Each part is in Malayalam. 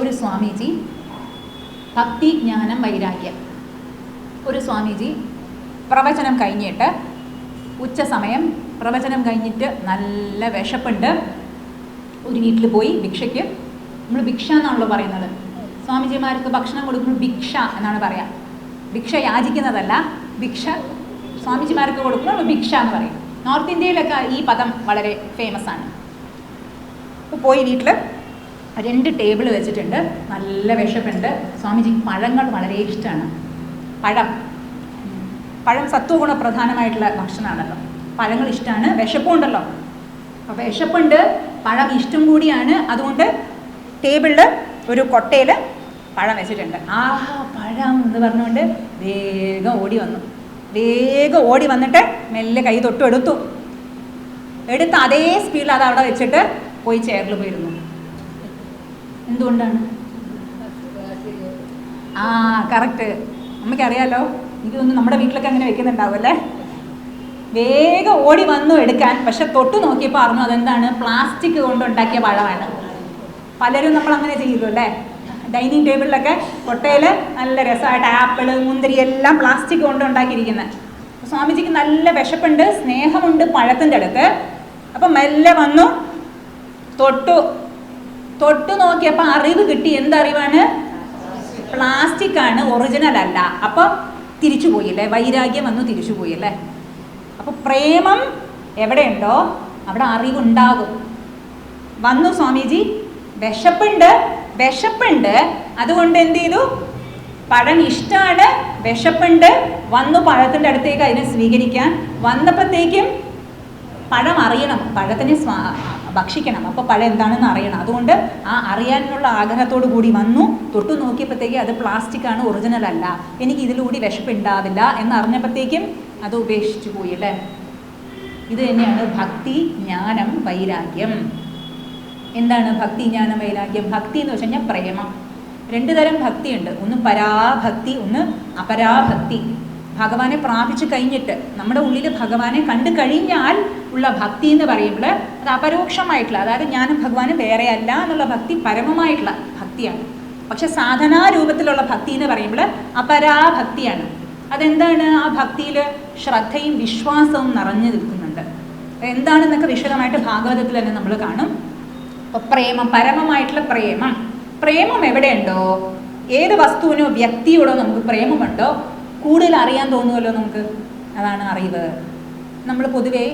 ഒരു സ്വാമിജി ഭക്തി ജ്ഞാനം വൈരാഗ്യം. ഒരു സ്വാമിജി പ്രവചനം കഴിഞ്ഞിട്ട് ഉച്ച സമയം പ്രവചനം കഴിഞ്ഞിട്ട് നല്ല വിശപ്പുണ്ട്. ഒരു വീട്ടിൽ പോയി ഭിക്ഷയ്ക്ക്. നമ്മൾ ഭിക്ഷ എന്നാണല്ലോ പറയുന്നത്. സ്വാമിജിമാർക്ക് ഭക്ഷണം കൊടുക്കുമ്പോൾ ഭിക്ഷ എന്നാണ് പറയാം. ഭിക്ഷ യാചിക്കുന്നതല്ല ഭിക്ഷ സ്വാമിജിമാർക്ക് കൊടുക്കുമ്പോൾ ഭിക്ഷ എന്ന് പറയും. നോർത്ത് ഇന്ത്യയിലൊക്കെ ഈ പദം വളരെ ഫേമസ് ആണ്. പോയി വീട്ടിൽ രണ്ട് ടേബിൾ വെച്ചിട്ടുണ്ട്. നല്ല വിശപ്പുണ്ട്. സ്വാമിജിക്ക് പഴങ്ങൾ വളരെ ഇഷ്ടമാണ്. പഴം. പഴം സത്വഗുണ പ്രധാനമായിട്ടുള്ള ഭക്ഷണമാണല്ലോ. പഴങ്ങൾ ഇഷ്ടമാണ്. വിശപ്പുണ്ടല്ലോ അപ്പോൾ വിശപ്പുണ്ട് പഴം ഇഷ്ടം കൂടിയാണ്. അതുകൊണ്ട് ടേബിളിൽ ഒരു കൊട്ടയിൽ പഴം വെച്ചിട്ടുണ്ട്. ആ പഴം എന്ന് പറഞ്ഞുകൊണ്ട് വേഗം ഓടി വന്നു. വേഗം ഓടി വന്നിട്ട് മെല്ലെ കൈ തൊട്ടു എടുത്തു. എടുത്ത് അതേ സ്പീഡിൽ അത് അവിടെ വെച്ചിട്ട് പോയി ചേറിൽ പോയിരുന്നു. എന്തുകൊണ്ടാണ്? ആ കറക്റ്റ് നമുക്കറിയാലോ. എനിക്ക് തോന്നുന്നു നമ്മുടെ വീട്ടിലൊക്കെ അങ്ങനെ വെക്കുന്നുണ്ടാവും അല്ലേ? വേഗം ഓടി വന്നു എടുക്കാൻ. പക്ഷെ തൊട്ട് നോക്കിയപ്പോൾ അറിഞ്ഞു അതെന്താണ്? പ്ലാസ്റ്റിക് കൊണ്ടുണ്ടാക്കിയ പഴമാണ്. പലരും നമ്മൾ അങ്ങനെ ചെയ്യുമല്ലോ അല്ലേ? ഡൈനിങ് ടേബിളിലൊക്കെ കൊട്ടയിൽ നല്ല രസമായിട്ട് ആപ്പിൾ മുന്തിരി എല്ലാം പ്ലാസ്റ്റിക് കൊണ്ട് ഉണ്ടാക്കിയിരിക്കുന്നത് സ്വാമിജിക്ക് നല്ല വിശപ്പുണ്ട് സ്നേഹമുണ്ട് പഴത്തിന്റെ അടുത്ത്. അപ്പം മെല്ലെ വന്നു തൊട്ടു തൊട്ടു നോക്കിയപ്പോൾ അറിവ് കിട്ടി. എന്തറിവാണ്? പ്ലാസ്റ്റിക് ആണ് ഒറിജിനൽ അല്ല. അപ്പം തിരിച്ചു പോയില്ലേ വൈരാഗ്യം വന്നു തിരിച്ചു പോയില്ലേ അപ്പൊ പ്രേമം എവിടെയുണ്ടോ? അവിടെ അറിവുണ്ടാകും. വന്നു സ്വാമിജി. വിശപ്പുണ്ട് വിശപ്പുണ്ട്. അതുകൊണ്ട് എന്ത് ചെയ്തു? പഴം ഇഷ്ടമാണ് വിശപ്പുണ്ട്. വന്നു പഴത്തിന്റെ അടുത്തേക്ക് അതിനെ സ്വീകരിക്കാൻ. വന്നപ്പോഴത്തേക്കും പഴം അറിയണം പഴത്തിനെ ഭക്ഷിക്കണം. അപ്പോൾ പഴം എന്താണെന്ന് അറിയണം. അതുകൊണ്ട് ആ അറിയാനുള്ള ആഗ്രഹത്തോടു കൂടി വന്നു. തൊട്ടു നോക്കിയപ്പോഴത്തേക്ക് അത് പ്ലാസ്റ്റിക് ആണ് ഒറിജിനൽ അല്ല. എനിക്ക് ഇതിലൂടെ വിശപ്പുണ്ടാവില്ല എന്ന് അറിഞ്ഞപ്പോഴത്തേക്കും അത് ഉപേക്ഷിച്ചു പോയി അല്ലേ? ഇത് തന്നെയാണ് ഭക്തി ജ്ഞാനം വൈരാഗ്യം. എന്താണ് ഭക്തി ജ്ഞാനം വൈരാഗ്യം? ഭക്തി എന്ന് വെച്ച് കഴിഞ്ഞാൽ പ്രേമം. രണ്ട് തരം ഭക്തിയുണ്ട്. ഒന്ന് പരാഭക്തി ഒന്ന് അപരാഭക്തി. ഭഗവാനെ പ്രാപിച്ചു കഴിഞ്ഞിട്ട് നമ്മുടെ ഉള്ളിൽ ഭഗവാനെ കണ്ടു കഴിഞ്ഞാൽ ഉള്ള ഭക്തി എന്ന് പറയുമ്പോൾ അത് അപരോക്ഷമായിട്ടുള്ള അതായത് ഞാനും ഭഗവാനും വേറെ വേറെയല്ല എന്നുള്ള ഭക്തി പരമമായിട്ടുള്ള ഭക്തിയാണ്. പക്ഷെ സാധനാരൂപത്തിലുള്ള ഭക്തി എന്ന് പറയുമ്പോൾ അപരാഭക്തിയാണ്. അതെന്താണ്? ആ ഭക്തിയിൽ ശ്രദ്ധയും വിശ്വാസവും നിറഞ്ഞു നിൽക്കുന്നുണ്ട്. എന്താണെന്നൊക്കെ വിശദമായിട്ട് ഭാഗവതത്തിൽ തന്നെ നമ്മൾ കാണും. പ്രേമം പരമമായിട്ടുള്ള പ്രേമം. പ്രേമം എവിടെയുണ്ടോ? ഏത് വസ്തുവിനോ വ്യക്തിയോടോ നമുക്ക് പ്രേമമുണ്ടോ? കൂടുതൽ അറിയാൻ തോന്നുമല്ലോ നമുക്ക്? അതാണ് അറിവ്. നമ്മൾ പൊതുവേ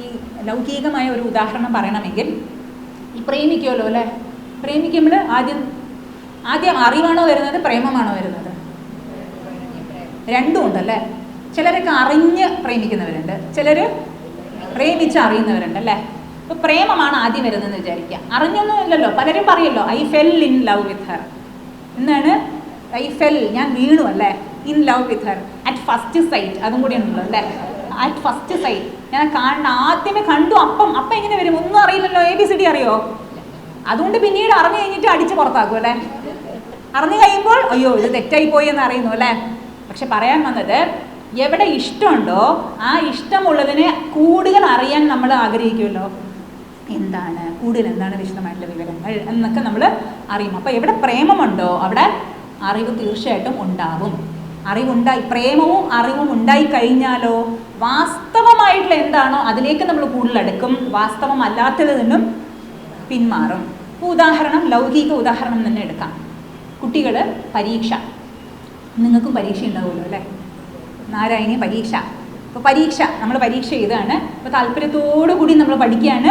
ഈ ലൗകികമായ ഒരു ഉദാഹരണം പറയണമെങ്കിൽ ഈ പ്രേമിക്കുമല്ലോ അല്ലേ? പ്രേമിക്കുമ്പോൾ ആദ്യം ആദ്യം അറിവാണോ വരുന്നത് പ്രേമമാണോ വരുന്നത്? രണ്ടും ഉണ്ടല്ലേ? ചിലരൊക്കെ അറിഞ്ഞ് പ്രേമിക്കുന്നവരുണ്ട്. ചിലർ പ്രേമിച്ച് അറിയുന്നവരുണ്ട് അല്ലേ? ഇപ്പൊ പ്രേമമാണ് ആദ്യം വരുന്നതെന്ന് വിചാരിക്കുക. അറിഞ്ഞൊന്നും ഇല്ലല്ലോ. പലരും പറയല്ലോ I fell in love with her എന്നാണ് ഐ ഫെൽ ഞാൻ വീണു അല്ലേ? In love with her at first sight അതും കൂടി ഉണ്ടല്ലോ അല്ലേ? അറ്റ് ഫസ്റ്റ് സൈറ്റ് ഞാൻ കാണുന്ന ആദ്യമേ കണ്ടു അപ്പം അപ്പം എങ്ങനെ വരും? ഒന്നും അറിയില്ലല്ലോ. എ ബി സി ഡി അറിയോ? അതുകൊണ്ട് പിന്നീട് അറിഞ്ഞു കഴിഞ്ഞിട്ട് അടിച്ച് പുറത്താക്കും അല്ലേ? അറിഞ്ഞു കഴിയുമ്പോൾ അയ്യോ ഇത് തെറ്റായി പോയി എന്ന് അറിയുന്നു അല്ലേ? പക്ഷെ പറയാൻ വന്നത് എവിടെ ഇഷ്ടമുണ്ടോ ആ ഇഷ്ടമുള്ളതിനെ കൂടുതൽ അറിയാൻ നമ്മൾ ആഗ്രഹിക്കുമല്ലോ. എന്താണ്? കൂടുതൽ എന്താണ് വിശദമായിട്ടുള്ള വിവരങ്ങൾ എന്നൊക്കെ നമ്മൾ അറിയും. അപ്പോൾ എവിടെ പ്രേമമുണ്ടോ അവിടെ അറിവ് തീർച്ചയായിട്ടും ഉണ്ടാവും. അറിവുണ്ടായി പ്രേമവും അറിവും ഉണ്ടായി കഴിഞ്ഞാലോ വാസ്തവമായിട്ടുള്ള എന്താണോ അതിലേക്ക് നമ്മൾ കൂടുതൽ അടുക്കും വാസ്തവമല്ലാത്തതിൽ നിന്നും പിന്മാറും. ഉദാഹരണം ലൗകിക ഉദാഹരണം തന്നെ എടുക്കാം. കുട്ടികൾ പരീക്ഷ. നിങ്ങൾക്കും പരീക്ഷ ഉണ്ടാവുമല്ലോ അല്ലേ? നാരായണി പരീക്ഷ. അപ്പോൾ പരീക്ഷ നമ്മൾ പരീക്ഷ ചെയ്താണ് ഇപ്പോൾ താല്പര്യത്തോടു കൂടി നമ്മൾ പഠിക്കുകയാണ്.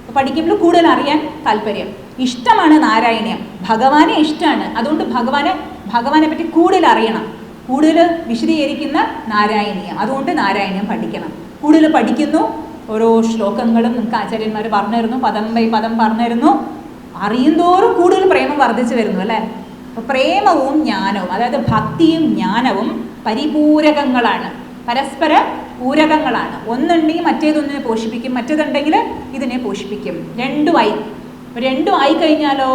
അപ്പോൾ പഠിക്കുമ്പോൾ കൂടുതൽ അറിയാൻ താല്പര്യം. ഇഷ്ടമാണ് നാരായണീയം ഭഗവാനെ ഇഷ്ടമാണ്. അതുകൊണ്ട് ഭഗവാനെ ഭഗവാനെ പറ്റി കൂടുതൽ അറിയണം. കൂടുതൽ വിശദീകരിക്കുന്ന നാരായണീയം. അതുകൊണ്ട് നാരായണീയം പഠിക്കണം. കൂടുതൽ പഠിക്കുന്നു. ഓരോ ശ്ലോകങ്ങളും നമുക്ക് ആചാര്യന്മാർ പറഞ്ഞിരുന്നു പദം ബൈ പദം പറഞ്ഞിരുന്നു അറിയുന്തോറും കൂടുതൽ പ്രേമം വർദ്ധിച്ചു വരുന്നു അല്ലേ? അപ്പോൾ പ്രേമവും ജ്ഞാനവും അതായത് ഭക്തിയും ജ്ഞാനവും പരിപൂരകങ്ങളാണ്. പരസ്പര പൂരകങ്ങളാണ്. ഒന്നുണ്ടെങ്കിൽ മറ്റേതൊന്നിനെ പോഷിപ്പിക്കും മറ്റേതുണ്ടെങ്കിൽ ഇതിനെ പോഷിപ്പിക്കും. രണ്ടുമായി രണ്ടും ആയി. കഴിഞ്ഞാലോ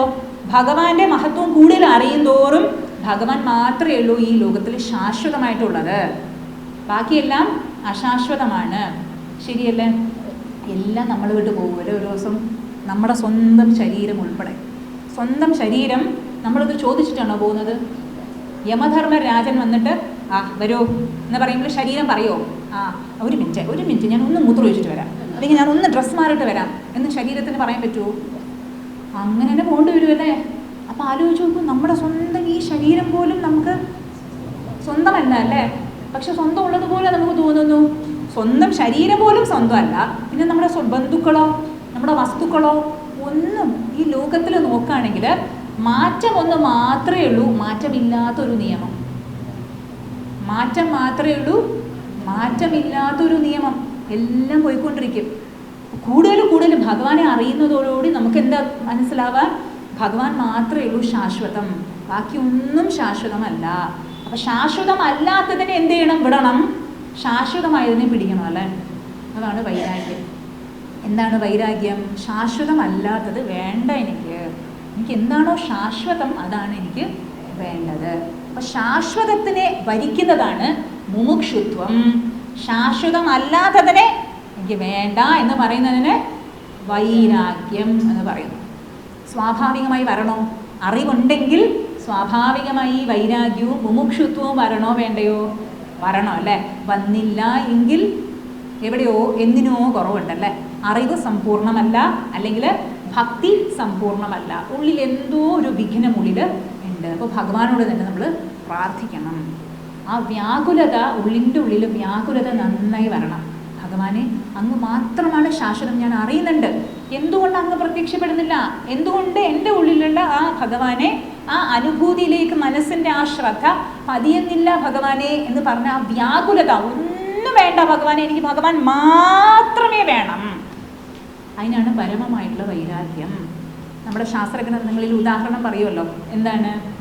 ഭഗവാന്റെ മഹത്വം കൂടുതൽ അറിയും തോറും ഭഗവാൻ മാത്രമേ ഉള്ളൂ ഈ ലോകത്തിൽ ശാശ്വതമായിട്ടുള്ളത്. ബാക്കിയെല്ലാം അശാശ്വതമാണ്. ശരിയല്ലേ? എല്ലാം നമ്മൾ വിട്ട് പോകുമല്ലോ ഒരു ദിവസം നമ്മുടെ സ്വന്തം ശരീരം ഉൾപ്പെടെ. സ്വന്തം ശരീരം നമ്മളത് ചോദിച്ചിട്ടാണോ പോകുന്നത്? യമധർമ്മ രാജൻ വന്നിട്ട് ആ വരൂ. എന്ന് പറയുമ്പോൾ ശരീരം പറയോ? ആ ഒരു മിനിറ്റ് ഒരു മിനിറ്റ് ഞാൻ ഒന്ന് മൂത്ര ഒഴിച്ചിട്ട് വരാം. അല്ലെങ്കിൽ ഞാൻ ഒന്ന് ഡ്രസ്സ് മാറിയിട്ട് വരാം. എന്ന് ശരീരത്തിന് പറയാൻ പറ്റുമോ? അങ്ങനെ തന്നെ പോകേണ്ടി വരുമല്ലേ? അപ്പം ആലോചിച്ച് നോക്കൂ നമ്മുടെ സ്വന്തം ഈ ശരീരം പോലും നമുക്ക് സ്വന്തമല്ല അല്ലേ? പക്ഷെ സ്വന്തം ഉള്ളതുപോലെ നമുക്ക് തോന്നുന്നു. സ്വന്തം ശരീരം പോലും സ്വന്തമല്ല. പിന്നെ നമ്മുടെ ബന്ധുക്കളോ നമ്മുടെ വസ്തുക്കളോ ഒന്നും ഈ ലോകത്തിൽ നോക്കുകയാണെങ്കിൽ മാറ്റം ഒന്ന് മാത്രമേ ഉള്ളൂ മാറ്റമില്ലാത്തൊരു നിയമം. മാറ്റം മാത്രമേ ഉള്ളൂ മാറ്റമില്ലാത്തൊരു നിയമം. എല്ലാം പോയിക്കൊണ്ടിരിക്കും. കൂടുതൽ കൂടുതൽ ഭഗവാനെ അറിയുന്നതോടുകൂടി നമുക്ക് എന്താ മനസ്സിലാവാൻ? ഭഗവാൻ മാത്രമേ ഉള്ളൂ ശാശ്വതം. ബാക്കി ഒന്നും ശാശ്വതമല്ല. അപ്പൊ ശാശ്വതമല്ലാത്തതിനെ എന്ത് ചെയ്യണം? വിടണം. ശാശ്വതമായതിനെ പിടിക്കണം അല്ലേ? അതാണ് വൈരാഗ്യം. എന്താണ് വൈരാഗ്യം? ശാശ്വതമല്ലാത്തത് വേണ്ട എനിക്ക്. എനിക്ക് എന്താണോ ശാശ്വതം അതാണ് എനിക്ക് വേണ്ടത്. അപ്പൊ ശാശ്വതത്തിനെ ഭരിക്കുന്നതാണ് മുമുക്ഷുത്വം. ശാശ്വതമല്ലാത്തതിനെ എനിക്ക് വേണ്ട എന്ന് പറയുന്നതിന് വൈരാഗ്യം എന്ന് പറയുന്നു. സ്വാഭാവികമായി വരണോ? അറിവുണ്ടെങ്കിൽ സ്വാഭാവികമായി വൈരാഗ്യവും മുമുക്ഷുത്വവും വരണോ വേണ്ടയോ? വരണോ അല്ലേ? വന്നില്ല എങ്കിൽ എവിടെയോ എന്തിനോ കുറവുണ്ടല്ലേ? അറിവ് സമ്പൂർണമല്ല അല്ലെങ്കിൽ ഭക്തി സമ്പൂർണമല്ല ഉള്ളിൽ എന്തോ ഒരു വിഘ്നം ഉള്ളിൽ ഉണ്ട്. അപ്പോൾ ഭഗവാനോട് തന്നെ നമ്മൾ പ്രാർത്ഥിക്കണം. ആ വ്യാകുലത ഉള്ളിന്റെ ഉള്ളിൽ വ്യാകുലത നന്നായി വരണം. ഭഗവാനെ അങ്ങ് മാത്രമാണ് ശാശ്വതം ഞാൻ അറിയുന്നുണ്ട്. എന്തുകൊണ്ട് അങ്ങ് പ്രത്യക്ഷപ്പെടുന്നില്ല? എന്തുകൊണ്ട് എന്റെ ഉള്ളിലുള്ള ആ ഭഗവാനെ ആ അനുഭൂതിയിലേക്ക് മനസ്സിന്റെ ആ ശ്രദ്ധ പതിയുന്നില്ല ഭഗവാനെ എന്ന് പറഞ്ഞ ആ വ്യാകുലത? ഒന്നും വേണ്ട ഭഗവാനെ എനിക്ക് ഭഗവാൻ മാത്രമേ വേണം. അതിനാണ് പരമമായിട്ടുള്ള വൈരാഗ്യം. നമ്മുടെ ശാസ്ത്രഗ്രന്ഥങ്ങളിൽ ഉദാഹരണം പറയുമല്ലോ. എന്താണ്?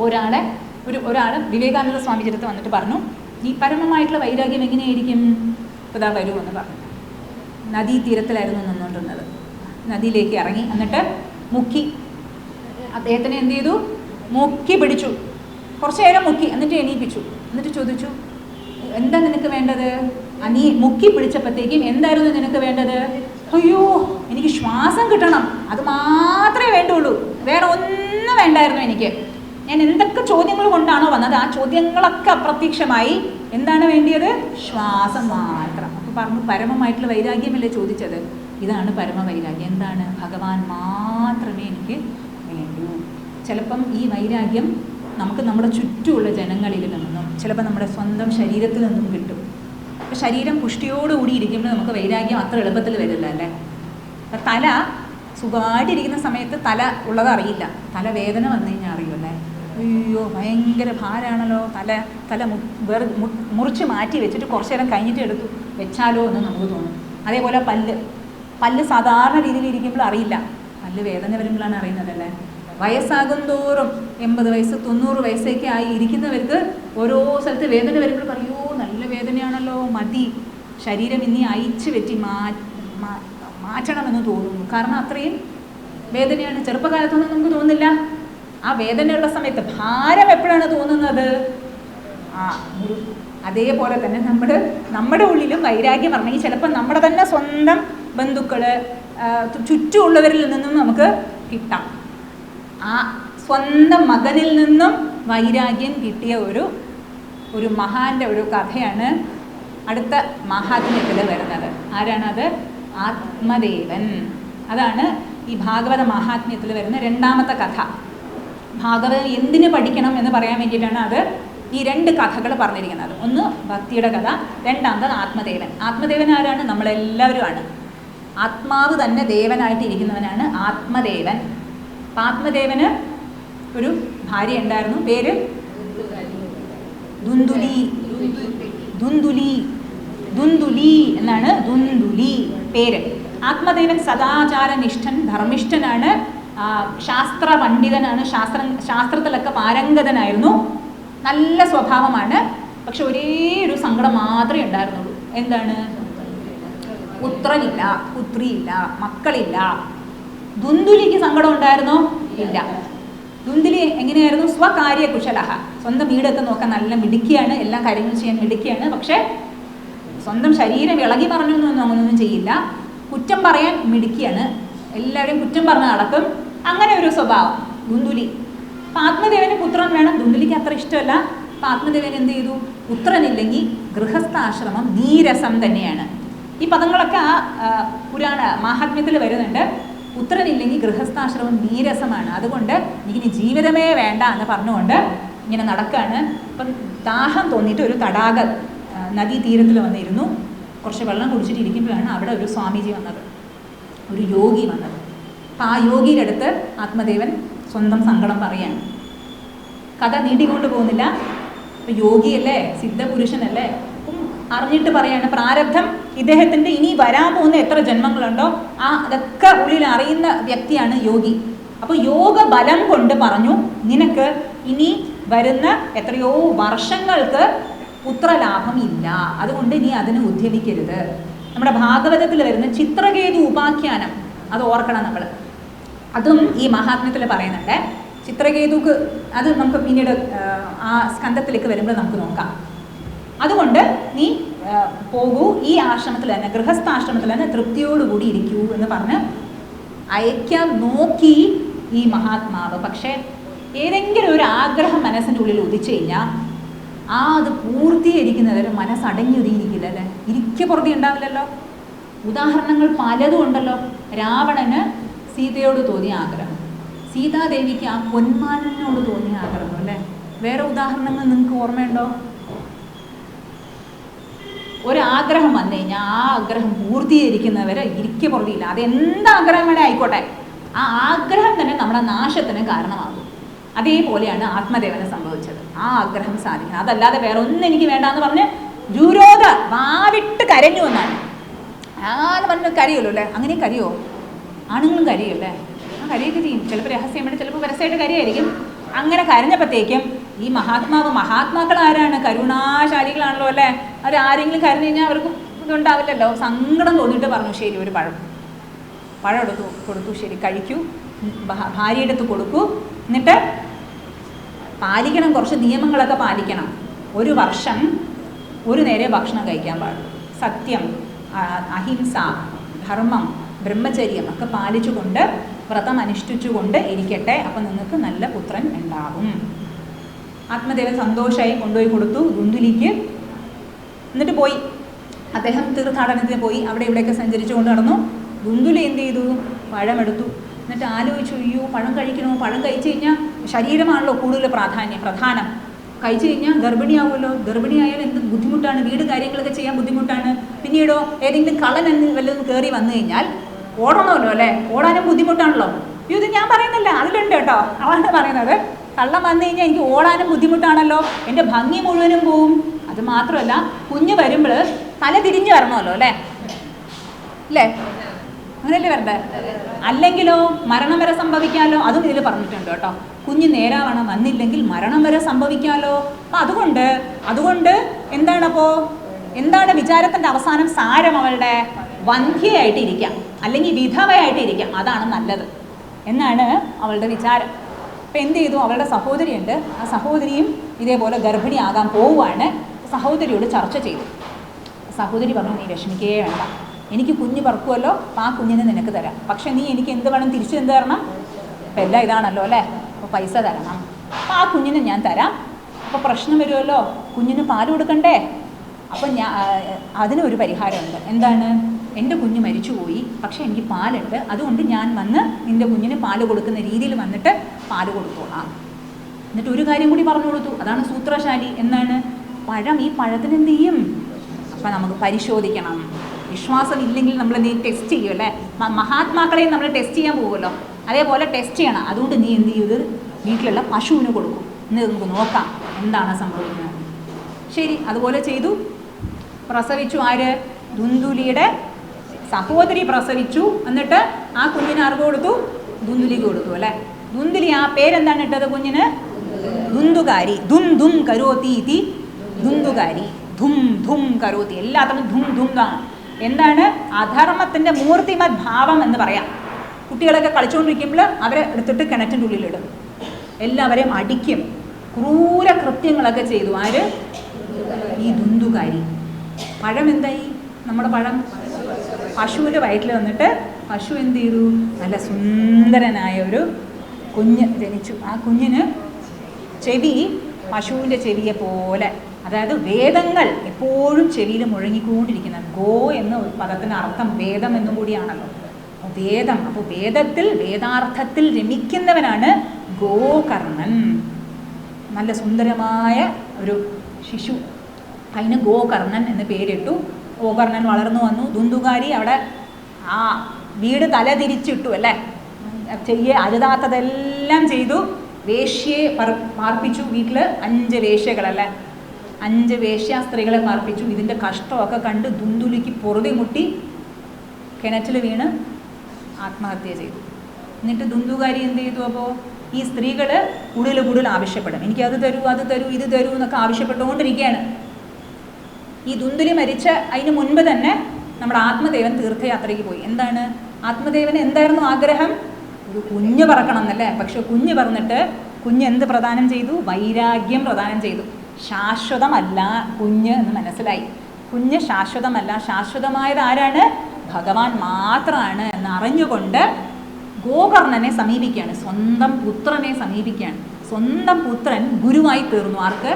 ഒരാളെ ഒരു ഒരാൾ വിവേകാനന്ദ സ്വാമി ചരിത്ത് വന്നിട്ട് പറഞ്ഞു ഈ പരമമായിട്ടുള്ള വൈരാഗ്യം എങ്ങനെയായിരിക്കും? ഇതാ വരുമെന്ന് പറഞ്ഞു. നദീതീരത്തിലായിരുന്നു നിന്നുകൊണ്ടിരുന്നത്. നദിയിലേക്ക് ഇറങ്ങി. എന്നിട്ട് മുക്കി. അദ്ദേഹത്തിനെ എന്ത് ചെയ്തു? മുക്കി പിടിച്ചു. കുറച്ചു നേരം മുക്കി. എന്നിട്ട് എണീപ്പിച്ചു. എന്നിട്ട് ചോദിച്ചു എന്താ നിനക്ക് വേണ്ടത്? അനീ മുക്കി പിടിച്ചപ്പോഴത്തേക്കും എന്തായിരുന്നു നിനക്ക് വേണ്ടത്? അയ്യോ എനിക്ക് ശ്വാസം കിട്ടണം. അത് മാത്രമേ വേണ്ടുള്ളൂ. വേറെ ഒന്നും വേണ്ടായിരുന്നു എനിക്ക്. ഞാൻ എന്തൊക്കെ ചോദ്യങ്ങൾ കൊണ്ടാണോ വന്നത് ആ ചോദ്യങ്ങളൊക്കെ അപ്രത്യക്ഷമായി. എന്താണ് വേണ്ടിയത്? ശ്വാസം മാത്രം. അപ്പോൾ പറഞ്ഞു പരമമായിട്ടുള്ള വൈരാഗ്യമല്ലേ ചോദിച്ചത്? ഇതാണ് പരമവൈരാഗ്യം. എന്താണ്? ഭഗവാൻ മാത്രമേ എനിക്ക് വേണ്ടൂ. ചിലപ്പം ഈ വൈരാഗ്യം നമുക്ക് നമ്മുടെ ചുറ്റുമുള്ള ജനങ്ങളിൽ നിന്നും ചിലപ്പോൾ നമ്മുടെ സ്വന്തം ശരീരത്തിൽ നിന്നും കിട്ടും. ഇപ്പം ശരീരം പുഷ്ടിയോടുകൂടി ഇരിക്കുമ്പോൾ നമുക്ക് വൈരാഗ്യം അത്ര എളുപ്പത്തിൽ വരില്ല അല്ലേ? അപ്പം തല സുഖമായിട്ടിരിക്കുന്ന സമയത്ത് തല ഉള്ളതറിയില്ല തല വേദന വന്നു കഴിഞ്ഞാൽ അറിയുമല്ലേ അയ്യോ ഭയങ്കര ഭാരമാണല്ലോ. തല തല വേറെ മുറിച്ച് മാറ്റി വെച്ചിട്ട് കുറച്ച് നേരം കഴിഞ്ഞിട്ട് എടുത്തു വെച്ചാലോ എന്ന് നമുക്ക് തോന്നും. അതേപോലെ പല്ല്. പല്ല് സാധാരണ രീതിയിൽ ഇരിക്കുമ്പോൾ അറിയില്ല. പല്ല് വേദന വരുമ്പോഴാണ് അറിയുന്നത് അല്ലേ? വയസ്സാകും തോറും എൺപത് വയസ്സ് തൊണ്ണൂറ് വയസ്സൊക്കെ ആയി ഇരിക്കുന്നവർക്ക് ഓരോ സ്ഥലത്ത് വേദന വരുമ്പോൾ പറയൂ നല്ല വേദനയാണല്ലോ മതി. ശരീരം ഇനി അയച്ച് വെറ്റി മാറ്റണമെന്ന് തോന്നുന്നു. കാരണം അത്രയും വേദനയാണ്. ചെറുപ്പകാലത്തൊന്നും നമുക്ക് തോന്നില്ല ആ വേദനയുള്ള സമയത്ത് ഭാരം എപ്പോഴാണ് തോന്നുന്നത്? ആ അതേപോലെ തന്നെ നമ്മുടെ നമ്മുടെ ഉള്ളിലും വൈരാഗ്യം പറഞ്ഞെങ്കിൽ ചിലപ്പോൾ നമ്മുടെ തന്നെ സ്വന്തം ബന്ധുക്കൾ ചുറ്റുമുള്ളവരിൽ നിന്നും നമുക്ക് കിട്ടാം. ആ സ്വന്തം മകനിൽ നിന്നും വൈരാഗ്യം കിട്ടിയ ഒരു ഒരു മഹാന്റെ ഒരു കഥയാണ് അടുത്ത മഹാത്മ്യത്തിൽ വരുന്നത്. ആരാണത്? ആത്മദേവൻ. അതാണ് ഈ ഭാഗവത മഹാത്മ്യത്തിൽ വരുന്ന രണ്ടാമത്തെ കഥ. ഭാഗവതം എന്തിന് പഠിക്കണം എന്ന് പറയാൻ വേണ്ടിയിട്ടാണ് അത് ഈ രണ്ട് കഥകൾ പറഞ്ഞിരിക്കുന്നത്. ഒന്ന് ഭക്തിയുടെ കഥ രണ്ടാമത് ആത്മദേവൻ. ആത്മദേവൻ ആരാണ്? നമ്മളെല്ലാവരുമാണ്. ആത്മാവ് തന്നെ ദേവനായിട്ട് ഇരിക്കുന്നവനാണ് ആത്മദേവൻ. അപ്പം ആത്മദേവന് ഒരു ഭാര്യ ഉണ്ടായിരുന്നു. പേര്? ദുന്ദുലി. ദുന്ദുലി. ദുന്ദുലി എന്നാണ് ദുന്ദുലി പേര്. ആത്മദേവൻ സദാചാരനിഷ്ഠൻ ധർമ്മിഷ്ഠനാണ്. ശാസ്ത്ര പണ്ഡിതനാണ് ശാസ്ത്ര ശാസ്ത്രത്തിലൊക്കെ പാരംഗതനായിരുന്നു. നല്ല സ്വഭാവമാണ്. പക്ഷെ ഒരേ ഒരു സങ്കടം മാത്രമേ ഉണ്ടായിരുന്നുള്ളൂ. എന്താണ്? പുത്രനില്ല പുത്രിയില്ല മക്കളില്ല. ദുന്ദുലിക്ക് സങ്കടം ഉണ്ടായിരുന്നോ? ഇല്ല. ദുന്ദുലി എങ്ങനെയായിരുന്നു? സ്വകാര്യ കുശലഹ സ്വന്തം വീടൊക്കെ നോക്കാൻ നല്ല മിടുക്കിയാണ്. എല്ലാ കാര്യങ്ങളും ചെയ്യാൻ മിടുക്കിയാണ്. പക്ഷേ സ്വന്തം ശരീരം ഇളകി പറഞ്ഞൊന്നും അങ്ങനെയൊന്നും ചെയ്യില്ല. കുറ്റം പറയാൻ മിടുക്കിയാണ്. എല്ലാവരെയും കുറ്റം പറഞ്ഞ് നടക്കും. അങ്ങനെ ഒരു സ്വഭാവം. ദുന്ദുലി. അപ്പൊ ആത്മദേവന് പുത്രൻ വേണം. ദുന്ദുലിക്ക് അത്ര ഇഷ്ടമല്ല. അപ്പൊ ആത്മദേവൻ എന്ത് ചെയ്തു? പുത്രനില്ലെങ്കിൽ ഗൃഹസ്ഥാശ്രമം നീരസം തന്നെയാണ്. ഈ പദങ്ങളൊക്കെ ആ പുരാണ മാഹാത്മ്യത്തിൽ വരുന്നുണ്ട്. പുത്രനില്ലെങ്കിൽ ഗൃഹസ്ഥാശ്രമം നീരസമാണ്. അതുകൊണ്ട് എനിക്കിനി ജീവിതമേ വേണ്ട എന്ന് പറഞ്ഞുകൊണ്ട് ഇങ്ങനെ നടക്കുകയാണ് അപ്പം ദാഹം തോന്നിയിട്ട് ഒരു തടാക നദീ നദീതീരത്തിൽ വന്നിരുന്നു. കുറച്ച് വെള്ളം കുടിച്ചിട്ട് ഇരിക്കുമ്പോഴാണ് അവിടെ ഒരു സ്വാമിജി വന്നത്. ഒരു യോഗി വന്നത്. അപ്പം ആ യോഗിയുടെ അടുത്ത് ആത്മദേവൻ സ്വന്തം സങ്കടം പറയാണ്. കഥ നീട്ടിക്കൊണ്ട് പോകുന്നില്ല. ഇപ്പം യോഗിയല്ലേ സിദ്ധപുരുഷനല്ലേ? അപ്പം അറിഞ്ഞിട്ട് പറയാണ് പ്രാരബ്ധം ഇദ്ദേഹത്തിന്റെ ഇനി വരാൻ പോകുന്ന എത്ര ജന്മങ്ങളുണ്ടോ ആ അതൊക്കെ ഉള്ളിൽ അറിയുന്ന വ്യക്തിയാണ് യോഗി. അപ്പോൾ യോഗ ബലം കൊണ്ട് പറഞ്ഞു നിനക്ക് ഇനി വരുന്ന എത്രയോ വർഷങ്ങൾക്ക് പുത്രലാഭം ഇല്ല അതുകൊണ്ട് നീ അതിന് ഉദ്യമിക്കരുത്. നമ്മുടെ ഭാഗവതത്തിൽ വരുന്ന ചിത്രകേതു ഉപാഖ്യാനം അത് ഓർക്കണം നമ്മൾ. അതും ഈ മഹാത്മ്യത്തിൽ പറയുന്നുണ്ട്. ചിത്രകേതുക്ക് അത് നമുക്ക് പിന്നീട് ആ, സ്കന്ധത്തിലേക്ക് വരുമ്പോൾ നമുക്ക് നോക്കാം. അതുകൊണ്ട് നീ പോകൂ. ഈ ആശ്രമത്തിൽ തന്നെ ഗൃഹസ്ഥാശ്രമത്തിൽ തന്നെ തൃപ്തിയോടുകൂടി ഇരിക്കൂ എന്ന് പറഞ്ഞ് അയക്കാൻ നോക്കി ഈ മഹാത്മാവ്. പക്ഷേ ഏതെങ്കിലും ഒരു ആഗ്രഹം മനസ്സിന്റെ ഉള്ളിൽ ഉദിച്ചു കഴിഞ്ഞാൽ ആ അത് പൂർത്തീകരിക്കുന്നവരെ മനസ്സടങ്ങി അടങ്ങിയൊതുങ്ങിയിരിക്കില്ല അല്ലേ ഇരിക്ക പുറത്തി ഉണ്ടാവില്ലല്ലോ. ഉദാഹരണങ്ങൾ പലതും ഉണ്ടല്ലോ. രാവണന് സീതയോട് തോന്നിയ ആഗ്രഹം. സീതാദേവിക്ക് ആ പൊന്മാനോട് തോന്നിയ ആഗ്രഹം അല്ലേ? വേറെ ഉദാഹരണങ്ങൾ നിങ്ങൾക്ക് ഓർമ്മയുണ്ടോ? ഒരാഗ്രഹം വന്നു. കഴിഞ്ഞാൽ ആ ആഗ്രഹം പൂർത്തീകരിക്കുന്നവരെ ഇരിക്ക പുറത്തില്ല അത് എന്ത് ആഗ്രഹം വേണേ ആയിക്കോട്ടെ. ആ ആഗ്രഹം തന്നെ നമ്മുടെ നാശത്തിന് കാരണമാകും. അതേപോലെയാണ് ആത്മദേവനെ സംഭവിച്ചത്. ആ ആഗ്രഹം സാധിക്കണം. അതല്ലാതെ വേറെ ഒന്നും എനിക്ക് വേണ്ടാന്ന് പറഞ്ഞ് ദുരോധ വാവിട്ട് കരഞ്ഞു എന്നാണ് ആന്ന് പറഞ്ഞു കരയുമല്ലോ അല്ലേ? അങ്ങനെ കരയോ? ആണുങ്ങളും കരയുമല്ലേ? ആ കരയൊക്കെ ചെയ്യും. ചിലപ്പോൾ രഹസ്യമായിട്ട് ചിലപ്പോൾ പരസ്യമായിട്ട് കരയായിരിക്കും. അങ്ങനെ കരഞ്ഞപ്പോഴത്തേക്കും ഈ മഹാത്മാവ് മഹാത്മാക്കൾ ആരാണ്? കരുണാശാലികളാണല്ലോ അല്ലേ? അവർ ആരെങ്കിലും കരുതി കഴിഞ്ഞാൽ അവർക്ക് ഇതുണ്ടാവില്ലല്ലോ. സങ്കടം തോന്നിയിട്ട് പറഞ്ഞു ശരി ഒരു പഴം. പഴം എടുത്തു കൊടുത്തു ശരി. കഴിക്കൂ. ഭാര്യയുടെ അടുത്ത് കൊടുക്കൂ. എന്നിട്ട് പാലിക്കണം കുറച്ച് നിയമങ്ങളൊക്കെ പാലിക്കണം. ഒരു വർഷം ഒരു നേരെ ഭക്ഷണം കഴിക്കാൻ പാടുള്ളൂ. സത്യം അഹിംസ ധർമ്മം ബ്രഹ്മചര്യം ഒക്കെ പാലിച്ചുകൊണ്ട് വ്രതം അനുഷ്ഠിച്ചുകൊണ്ട് ഇരിക്കട്ടെ. അപ്പം നിങ്ങൾക്ക് നല്ല പുത്രൻ ഉണ്ടാകും ആത്മദേവൻ സന്തോഷമായി കൊണ്ടുപോയി കൊടുത്തു ദുന്ദുലിക്ക് എന്നിട്ട് പോയി. അദ്ദേഹം തീർത്ഥാടനത്തിന് പോയി. അവിടെ ഇവിടെയൊക്കെ സഞ്ചരിച്ചു കൊണ്ട് നടന്നു. ദുന്ദുലി എന്ത് ചെയ്തു? പഴമെടുത്തു. എന്നിട്ട് ആലോചിച്ചു അയ്യോ പഴം കഴിക്കണോ? പഴം കഴിച്ചു കഴിഞ്ഞാൽ ശരീരമാണല്ലോ കൂടുതൽ പ്രാധാന്യം പ്രധാനം. കഴിച്ചു കഴിഞ്ഞാൽ ഗർഭിണിയാവുമല്ലോ. ഗർഭിണിയായാൽ എന്ത് ബുദ്ധിമുട്ടാണ്? വീട് കാര്യങ്ങളൊക്കെ ചെയ്യാൻ ബുദ്ധിമുട്ടാണ്. പിന്നീടോ ഏതെങ്കിലും കള്ളൻ എന്ന് വല്ലതും കയറി വന്നു കഴിഞ്ഞാൽ ഓടണമല്ലോ അല്ലേ? ഓടാനും ബുദ്ധിമുട്ടാണല്ലോ. ഇത് ഞാൻ പറയുന്നില്ല. അതിലുണ്ട് കേട്ടോ. അതാണ് പറയുന്നത്. കള്ളം വന്നു കഴിഞ്ഞാൽ എനിക്ക് ഓടാനും ബുദ്ധിമുട്ടാണല്ലോ. എന്റെ ഭംഗി മുഴുവനും പോവും. അത് മാത്രമല്ല കുഞ്ഞ് വരുമ്പോൾ തല തിരിഞ്ഞു വരണമല്ലോ അല്ലേ? അല്ലേ? അങ്ങനെയല്ലേ വരണ്ടേ? അല്ലെങ്കിലോ മരണം വരെ സംഭവിക്കാമല്ലോ അതും ഇതിൽ പറഞ്ഞിട്ടുണ്ട് കേട്ടോ. കുഞ്ഞ് നേരാവണം വന്നില്ലെങ്കിൽ മരണം വരെ സംഭവിക്കാമല്ലോ അപ്പം അതുകൊണ്ട് അതുകൊണ്ട് എന്താണപ്പോ എന്താണ് വിചാരത്തിന്റെ അവസാനം? സാരം അവളുടെ വന്ധ്യയായിട്ട് ഇരിക്കാം അല്ലെങ്കിൽ വിധവയായിട്ട് ഇരിക്കാം അതാണ് നല്ലത്. എന്നാണ് അവളുടെ വിചാരം. അപ്പം എന്ത് ചെയ്തു? അവളുടെ സഹോദരിയുണ്ട്. ആ സഹോദരിയും ഇതേപോലെ ഗർഭിണിയാകാൻ പോവുകയാണ്. സഹോദരിയോട് ചർച്ച ചെയ്തു. സഹോദരി പറഞ്ഞു നീ വിഷമിക്കേ വേണ്ട. എനിക്ക് കുഞ്ഞ് പറക്കുമല്ലോ അപ്പം ആ കുഞ്ഞിനെ നിനക്ക് തരാം. പക്ഷേ നീ എനിക്ക് എന്ത് വേണം? തിരിച്ചു എന്ത് തരണം? അപ്പം എല്ലാം ഇതാണല്ലോ അല്ലേ? അപ്പോൾ പൈസ തരണം. അപ്പം ആ കുഞ്ഞിനെ ഞാൻ തരാം. അപ്പോൾ പ്രശ്നം വരുമല്ലോ. കുഞ്ഞിന് പാൽ കൊടുക്കണ്ടേ? അപ്പം ഞാൻ അതിനൊരു പരിഹാരമുണ്ട്. എന്താണ്? എന്റെ കുഞ്ഞ് മരിച്ചുപോയി പക്ഷേ എനിക്ക് പാലുണ്ട്. അതുകൊണ്ട് ഞാൻ വന്ന് നിന്റെ കുഞ്ഞിന് പാൽ കൊടുക്കുന്ന രീതിയിൽ വന്നിട്ട് പാൽ കൊടുത്തോളാം. എന്നിട്ട് ഒരു കാര്യം കൂടി പറഞ്ഞു കൊടുത്തു. അതാണ് സൂത്രശാലി. എന്നാണ് പഴം ഈ പഴത്തിന് എന്ത് ചെയ്യും? അപ്പം നമുക്ക് പരിശോധിക്കണം. വിശ്വാസം ഇല്ലെങ്കിൽ നമ്മൾ നീ ടെസ്റ്റ് ചെയ്യും അല്ലേ? മഹാത്മാക്കളെയും നമ്മൾ ടെസ്റ്റ് ചെയ്യാൻ പോകുമല്ലോ. അതേപോലെ ടെസ്റ്റ് ചെയ്യണം. അതുകൊണ്ട് നീ എന്ത് ചെയ്യും ഇത്? വീട്ടിലുള്ള പശുവിന് കൊടുക്കും. ഇന്ന് നമുക്ക് നോക്കാം എന്താണ് സംഭവിക്കുന്നത്. ശരി അതുപോലെ ചെയ്തു. പ്രസവിച്ചു ആര്? ദുന്ദുലിയുടെ സഹോദരി പ്രസവിച്ചു. എന്നിട്ട് ആ കുഞ്ഞിന് ആർക്ക് കൊടുത്തു? ദുന്ദുലിക്ക് കൊടുത്തു അല്ലേ? ദുന്ദുലി ആ പേരെന്താണ് ഇട്ടത് കുഞ്ഞിന്? ദുന്ദുകാരി. ദും ദും കരോത്തി ഇതി ദുന്ദുകാരി. ധും ധും കരോത്തി എല്ലാത്തിനും ധും ധും ആണ് എന്താണ്? അധർമ്മത്തിന്റെ മൂർത്തിമത് ഭാവം എന്ന് പറയാം. കുട്ടികളൊക്കെ കളിച്ചുകൊണ്ടിരിക്കുമ്പോൾ അവരെ എടുത്തിട്ട് കിണറ്റിന്റെ ഉള്ളിലിടും. എല്ലാവരെയും അടിക്കും. ക്രൂര കൃത്യങ്ങളൊക്കെ ചെയ്തു. ആര്? ഈ ദുന്ദുകാരി. പഴം എന്തായി? നമ്മുടെ പഴം? പശുവിന്റെ വയറ്റിൽ വന്നിട്ട് പശു എന്ത് ചെയ്തു? നല്ല സുന്ദരനായ ഒരു കുഞ്ഞ് ജനിച്ചു. ആ കുഞ്ഞിന് ചെവി പശുവിന്റെ ചെവിയെ പോലെ. അതായത് വേദങ്ങൾ എപ്പോഴും ചെവിയിൽ മുഴങ്ങിക്കൊണ്ടിരിക്കുന്ന ഗോ എന്ന പദത്തിന് അർത്ഥം വേദം എന്നും കൂടിയാണല്ലോ. വേദം അപ്പോൾ വേദത്തിൽ വേദാർത്ഥത്തിൽ രമിക്കുന്നവനാണ് ഗോകർണൻ. നല്ല സുന്ദരമായ ഒരു ശിശു. അതിന് ഗോകർണൻ എന്ന് പേരിട്ടു. ഗോകർണൻ വളർന്നു വന്നു. ദുന്തുകാരി അവിടെ ആ വീട് തല തിരിച്ചിട്ടു അല്ലേ? ചെയ്യ അരുതാത്തതെല്ലാം ചെയ്തു. വേശ്യയെ പർ പാർപ്പിച്ചു വീട്ടിൽ അഞ്ച് വേശ്യകളല്ലേ? അഞ്ച് വേശ്യാ സ്ത്രീകളെ പാർപ്പിച്ചു. ഇതിന്റെ കഷ്ടമൊക്കെ കണ്ട് ദുന്തുലിക്ക് പൊറുതി മുട്ടി കിണറ്റിൽ വീണ് ആത്മഹത്യ ചെയ്തു. എന്നിട്ട് ദുന്തുകാരി എന്ത് ചെയ്തു അപ്പോൾ ഈ സ്ത്രീകൾ കൂടുതൽ കൂടുതൽ ആവശ്യപ്പെടും. എനിക്ക് അത് തരൂ അത് തരൂ ഇത് തരൂ എന്നൊക്കെ ആവശ്യപ്പെട്ടുകൊണ്ടിരിക്കുകയാണ്. ഈ ദുന്തുലി മരിച്ച അതിന് മുൻപ് തന്നെ നമ്മുടെ ആത്മദേവൻ തീർത്ഥയാത്രയ്ക്ക് പോയി. എന്താണ്? ആത്മദേവന് എന്തായിരുന്നു ആഗ്രഹം? ഒരു കുഞ്ഞ് പറക്കണം എന്നല്ലേ? പക്ഷെ കുഞ്ഞ് പറഞ്ഞിട്ട് കുഞ്ഞ് എന്ത് പ്രദാനം ചെയ്തു? വൈരാഗ്യം പ്രദാനം ചെയ്തു. ശാശ്വതമല്ല കുഞ്ഞ് എന്ന് മനസ്സിലായി. കുഞ്ഞ് ശാശ്വതമല്ല. ശാശ്വതമായത് ആരാണ്? ഭഗവാൻ മാത്രമാണ് എന്ന് അറിഞ്ഞുകൊണ്ട് ഗോകർണനെ സമീപിക്കുകയാണ്. സ്വന്തം പുത്രനെ സമീപിക്കുകയാണ്. സ്വന്തം പുത്രൻ ഗുരുവായി തീർന്നു. ആർക്ക്?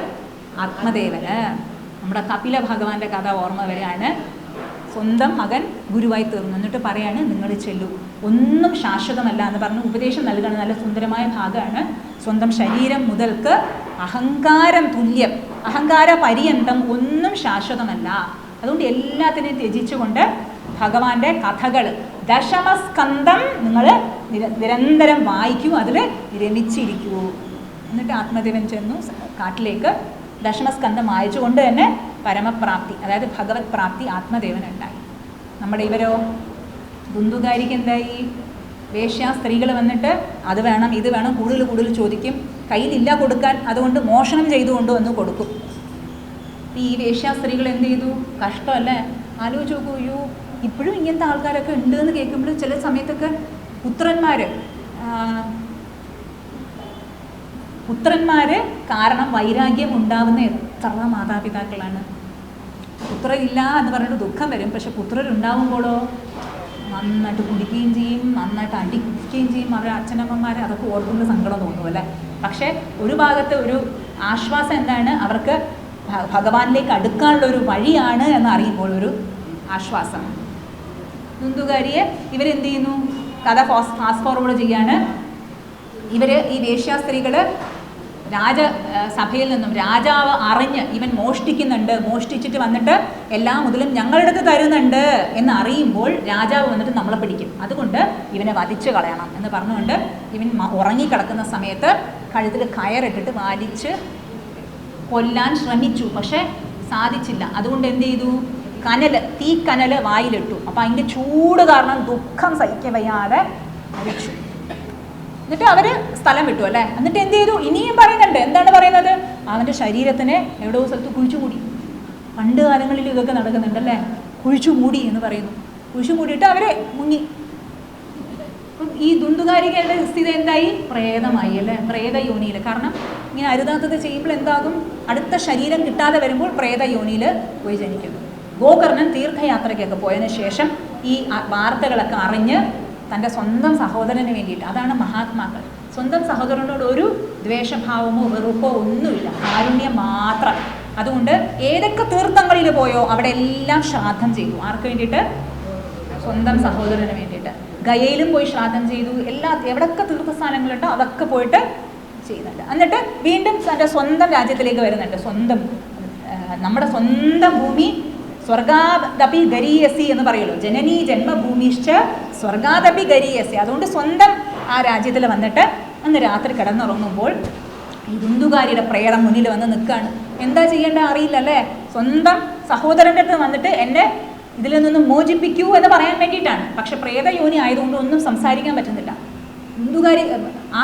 ആത്മദേവന്. നമ്മുടെ കപില ഭഗവാന്റെ കഥ ഓർമ്മ വരെയാണ്. സ്വന്തം മകൻ ഗുരുവായി തീർന്നു. എന്നിട്ട് പറയാണ് നിങ്ങൾ ചെല്ലൂ. ഒന്നും ശാശ്വതമല്ല എന്ന് പറഞ്ഞ് ഉപദേശം നൽകുന്ന നല്ല സുന്ദരമായ ഭാഗമാണ്. സ്വന്തം ശരീരം മുതൽക്ക് അഹങ്കാരം തുല്യം അഹങ്കാര പര്യന്തം ഒന്നും ശാശ്വതമല്ല. അതുകൊണ്ട് എല്ലാത്തിനെയും ത്യജിച്ചുകൊണ്ട് ഭഗവാന്റെ കഥകൾ ദശമസ്കന്ധം നിങ്ങൾ നിരന്തരം വായിക്കൂ അതിൽ രമിച്ചിരിക്കൂ എന്നിട്ട് ആത്മദേവൻ ചെന്നു കാട്ടിലേക്ക് ദശമസ്കന്ധം വായിച്ചുകൊണ്ട് തന്നെ പരമപ്രാപ്തി അതായത് ഭഗവത് പ്രാപ്തി ആത്മദേവൻ ഉണ്ടായി നമ്മുടെ ഇവരോ? ദുന്തുകാരിക്ക് എന്തായി? വേശ്യ സ്ത്രീകൾ വന്നിട്ട് അത് വേണം ഇത് വേണം കൂടുതൽ കൂടുതൽ ചോദിക്കും. കയ്യിലില്ല കൊടുക്കാൻ അതുകൊണ്ട് മോഷണം ചെയ്തുകൊണ്ട് വന്ന് കൊടുക്കും. ഈ വേശ്യ സ്ത്രീകൾ എന്ത് ചെയ്തു? കഷ്ടമല്ലേ? ആലോചിച്ച് നോക്കൂ അയ്യോ ഇപ്പോഴും ഇങ്ങനത്തെ ആൾക്കാരൊക്കെ ഉണ്ട് എന്ന് കേൾക്കുമ്പോൾ ചില സമയത്തൊക്കെ പുത്രന്മാർ പുത്രന്മാർ കാരണം വൈരാഗ്യം ഉണ്ടാവുന്ന എത്ര മാതാപിതാക്കളാണ്. പുത്രരില്ല എന്ന് പറഞ്ഞിട്ട് ദുഃഖം വരും. പക്ഷെ പുത്രരുണ്ടാവുമ്പോഴോ? നന്നായിട്ട് കുടിക്കുകയും ചെയ്യും നന്നായിട്ട് അടിക്കുകയും ചെയ്യും. അവരുടെ അച്ഛനമ്മമാരെ അതൊക്കെ ഓർക്കുമ്പോൾ സങ്കടം തോന്നും അല്ലേ? പക്ഷെ ഒരു ഭാഗത്തെ ഒരു ആശ്വാസം എന്താണ്? അവർക്ക് ഭഗവാനിലേക്ക് അടുക്കാനുള്ള ഒരു വഴിയാണ് എന്ന് അറിയുമ്പോൾ ഒരു ആശ്വാസം. നുന്തുകാരിയെ ഇവരെന്ത് ചെയ്യുന്നു? കഥ ഫാസ്റ്റ് ഫോർവേഡ് ചെയ്യാണ്. ഇവർ ഈ വേശ്യാ സ്ത്രീകൾ രാജ സഭയിൽ നിന്നും രാജാവ് അറിഞ്ഞ് ഇവൻ മോഷ്ടിക്കുന്നുണ്ട് മോഷ്ടിച്ചിട്ട് വന്നിട്ട് എല്ലാ മുതലും ഞങ്ങളുടെ തരുന്നുണ്ട് എന്ന് അറിയുമ്പോൾ രാജാവ് വന്നിട്ട് നമ്മളെ പിടിക്കും. അതുകൊണ്ട് ഇവനെ വധിച്ചു കളയണം എന്ന് പറഞ്ഞുകൊണ്ട് ഇവൻ ഉറങ്ങിക്കിടക്കുന്ന സമയത്ത് കഴുത്തിൽ കയറിട്ടിട്ട് വലിച്ച് കൊല്ലാൻ ശ്രമിച്ചു. പക്ഷേ സാധിച്ചില്ല. അതുകൊണ്ട് എന്ത് ചെയ്തു? കനൽ തീ കനൽ വായിലിട്ടു. അപ്പം അതിന്റെ ചൂട് കാരണം ദുഃഖം സഹിക്കവയ്യാതെ മരിച്ചു. എന്നിട്ട് അവർ സ്ഥലം വിട്ടു അല്ലേ? എന്നിട്ട് എന്ത് ചെയ്തു? ഇനിയും പറയുന്നുണ്ട്. എന്താണ് പറയുന്നത്? അവന്റെ ശരീരത്തിനെ എവിടെയോ സ്ഥലത്ത് കുഴിച്ചു കൂടി പണ്ട് കാലങ്ങളിൽ ഇതൊക്കെ നടക്കുന്നുണ്ടല്ലേ കുഴിച്ചു കൂടി എന്ന് പറയുന്നു. കുഴിച്ചു കൂടിയിട്ട് അവരെ മുങ്ങി. ഈ ദുന്തുകാരികളുടെ സ്ഥിതി എന്തായി? പ്രേതമായി അല്ലേ? പ്രേത യോനിയിൽ കാരണം ഇങ്ങനെ അരുതാത്തത് ചെയ്യുമ്പോൾ എന്താകും? അടുത്ത ശരീരം കിട്ടാതെ വരുമ്പോൾ പ്രേത യോനിയിൽ പോയി ജനിക്കുന്നു. ഗോകർണൻ തീർത്ഥയാത്രയ്ക്കൊക്കെ പോയതിനു ശേഷം ഈ വാർത്തകളൊക്കെ അറിഞ്ഞ് തന്റെ സ്വന്തം സഹോദരന് വേണ്ടിയിട്ട്. അതാണ് മഹാത്മാക്കൾ. സ്വന്തം സഹോദരനോട് ഒരു ദ്വേഷഭാവമോ വെറുപ്പോ ഒന്നുമില്ല. കാരുണ്യം മാത്രം. അതുകൊണ്ട് ഏതൊക്കെ തീർത്ഥങ്ങളിൽ പോയോ അവിടെ എല്ലാം ശ്രാദ്ധം ചെയ്തു. ആർക്ക് വേണ്ടിയിട്ട്? സ്വന്തം സഹോദരന് വേണ്ടിയിട്ട്. ഗയയിലും പോയി ശ്രാദ്ധം ചെയ്തു. എല്ലാ എവിടൊക്കെ തീർത്ഥസ്ഥാനങ്ങളുണ്ടോ അതൊക്കെ പോയിട്ട് ചെയ്യുന്നുണ്ട്. എന്നിട്ട് വീണ്ടും തന്റെ സ്വന്തം രാജ്യത്തിലേക്ക് വരുന്നുണ്ട്. സ്വന്തം നമ്മുടെ സ്വന്തം ഭൂമി സ്വർഗാദപി ഗരീയസി എന്ന് പറയുമല്ലോ. ജനനീ ജന്മഭൂമിശ്ച സ്വർഗാദപി ഗരീയസി. അതുകൊണ്ട് സ്വന്തം ആ രാജ്യത്തിൽ വന്നിട്ട് അന്ന് രാത്രി കിടന്നുറങ്ങുമ്പോൾ ഈ ഹിന്ദുകാരിയുടെ പ്രേതം മുന്നിൽ വന്ന് നിൽക്കുകയാണ് എന്താ ചെയ്യേണ്ട അറിയില്ല അല്ലേ സ്വന്തം സഹോദരന്റെ അടുത്ത് വന്നിട്ട് എന്നെ ഇതിൽ നിന്നും മോചിപ്പിക്കൂ എന്ന് പറയാൻ വേണ്ടിയിട്ടാണ്. പക്ഷെ പ്രേതയോനി ആയതുകൊണ്ട് ഒന്നും സംസാരിക്കാൻ പറ്റുന്നില്ല. ഹിന്ദുകാരി ആ,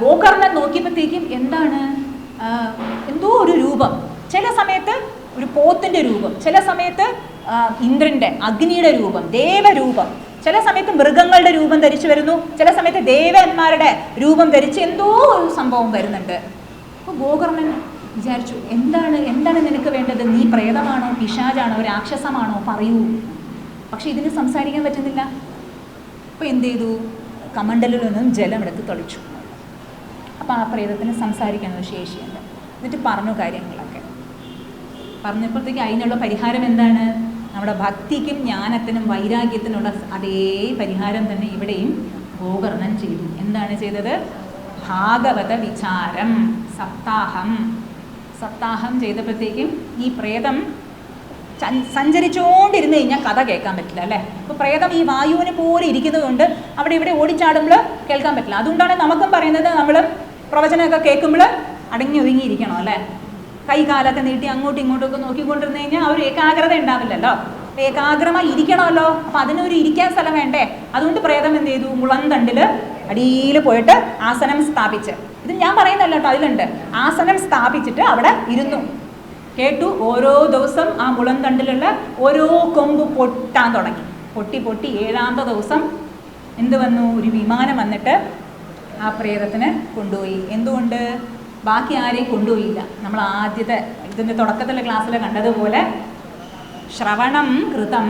ഗോകർണൻ നോക്കിയപ്പോഴത്തേക്കും എന്താണ്? എന്തോ ഒരു രൂപം. ചില സമയത്ത് ഒരു പോത്തിന്റെ രൂപം. ചില സമയത്ത് ഇന്ദ്രന്റെ അഗ്നിയുടെ രൂപം ദേവരൂപം. ചില സമയത്ത് മൃഗങ്ങളുടെ രൂപം ധരിച്ചു വരുന്നു. ചില സമയത്ത് ദേവന്മാരുടെ രൂപം ധരിച്ച് എന്തോ ഒരു സംഭവം വരുന്നുണ്ട്. അപ്പോൾ ഗോകർണൻ വിചാരിച്ചു എന്താണ് എന്താണ് നിനക്ക് വേണ്ടത്? നീ പ്രേതമാണോ? പിശാജാണോ രാക്ഷസമാണോ? പറയൂ. പക്ഷെ ഇതിന് സംസാരിക്കാൻ പറ്റുന്നില്ല. അപ്പോൾ എന്ത് ചെയ്തു? കമണ്ടലിൽ നിന്നും ജലം എടുത്ത് തളിച്ചു. അപ്പോൾ ആ പ്രേതത്തിന് സംസാരിക്കാനുള്ള ശേഷിയുണ്ട്. എന്നിട്ട് പറഞ്ഞു കാര്യങ്ങളൊക്കെ പറഞ്ഞപ്പോഴത്തേക്ക് അതിനുള്ള പരിഹാരം എന്താണ്? നമ്മുടെ ഭക്തിക്കും ജ്ഞാനത്തിനും വൈരാഗ്യത്തിനുള്ള അതേ പരിഹാരം തന്നെ ഇവിടെയും ഗോകർണൻ ചെയ്തു. എന്താണ് ചെയ്തത്? ഭാഗവത വിചാരം സപ്താഹം. സപ്താഹം ചെയ്തപ്പോഴത്തേക്കും ഈ പ്രേതം സഞ്ചരിച്ചുകൊണ്ടിരുന്ന് കഴിഞ്ഞാൽ കഥ കേൾക്കാൻ പറ്റില്ല അല്ലേ? ഇപ്പോൾ പ്രേതം ഈ വായുവിന് പോലെ ഇരിക്കുന്നതുകൊണ്ട് അവിടെ ഇവിടെ ഓടിച്ചാടുമ്പോൾ കേൾക്കാൻ പറ്റില്ല. അതുകൊണ്ടാണ് നമുക്കും പറയുന്നത് നമ്മൾ പ്രവചനമൊക്കെ കേൾക്കുമ്പോൾ അടങ്ങി ഒതുങ്ങിയിരിക്കണം അല്ലേ? കൈ കാലൊക്കെ നീട്ടി അങ്ങോട്ടും ഇങ്ങോട്ടും ഒക്കെ നോക്കിക്കൊണ്ടിരുന്നു കഴിഞ്ഞാൽ ഒരു ഏകാഗ്രത ഉണ്ടാവില്ലല്ലോ. ഏകാഗ്രമ ഏകാഗ്രമായി ഇരിക്കണമല്ലോ. അപ്പം അതിനൊരു ഇരിക്കാൻ സ്ഥലം വേണ്ടേ? അതുകൊണ്ട് പ്രേതം എന്ത് ചെയ്തു? മുളന്തണ്ടിൽ അടിയിൽ പോയിട്ട് ആസനം സ്ഥാപിച്ച്. ഇത് ഞാൻ പറയുന്നല്ലോ കേട്ടോ അതിലുണ്ട്. ആസനം സ്ഥാപിച്ചിട്ട് അവിടെ ഇരുന്നു. കേട്ടു ഓരോ ദിവസം ആ മുളന്തണ്ടിലുള്ള ഓരോ കൊമ്പ് പൊട്ടാൻ തുടങ്ങി. പൊട്ടി പൊട്ടി ഏഴാമത്തെ ദിവസം എന്ത് വന്നു? ഒരു വിമാനം വന്നിട്ട് ആ പ്രേതത്തിന് കൊണ്ടുപോയി. എന്തുകൊണ്ട്? ബാക്കി ആരെയും കൊണ്ടുപോയില്ല. നമ്മൾ ആദ്യത്തെ ഇതിന്റെ തുടക്കത്തിലെ ക്ലാസ്സിൽ കണ്ടതുപോലെ ശ്രവണം കൃതം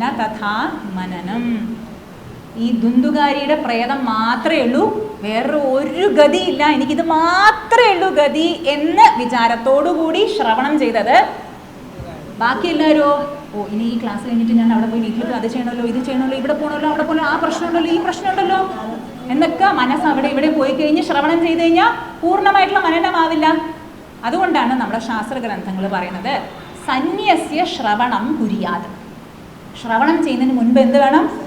ന തഥാ മനനം. ഈ ദുന്ദുകാരിയുടെ പ്രേതം മാത്രമേ ഉള്ളൂ. വേറെ ഒരു ഗതിയില്ല. എനിക്കിത് മാത്രമേ ഉള്ളൂ ഗതി എന്ന് വിചാരത്തോടുകൂടി ശ്രവണം ചെയ്തത്. ബാക്കി എല്ലാവരും ഓ ഇനി ഈ ക്ലാസ് കഴിഞ്ഞിട്ട് ഞാൻ അവിടെ പോയി വീട്ടിൽ അത് ചെയ്യണമല്ലോ ഇത് ചെയ്യണമല്ലോ ഇവിടെ പോകണമല്ലോ അവിടെ പോകണമല്ലോ ആ പ്രശ്നമുണ്ടല്ലോ ഈ പ്രശ്നമുണ്ടല്ലോ. എന്നൊക്കെ മനസ്സ് അവിടെ ഇവിടെ പോയി കഴിഞ്ഞ് ശ്രവണം ചെയ്ത് കഴിഞ്ഞാൽ പൂർണമായിട്ടുള്ള മനനമാവില്ല. അതുകൊണ്ടാണ് നമ്മുടെ ശാസ്ത്ര ഗ്രന്ഥങ്ങൾ പറയുന്നത് സന്യസ്യ ശ്രവണം കുരിയാത് ശ്രവണം ചെയ്യുന്നതിന് മുൻപ് എന്ത് വേണം?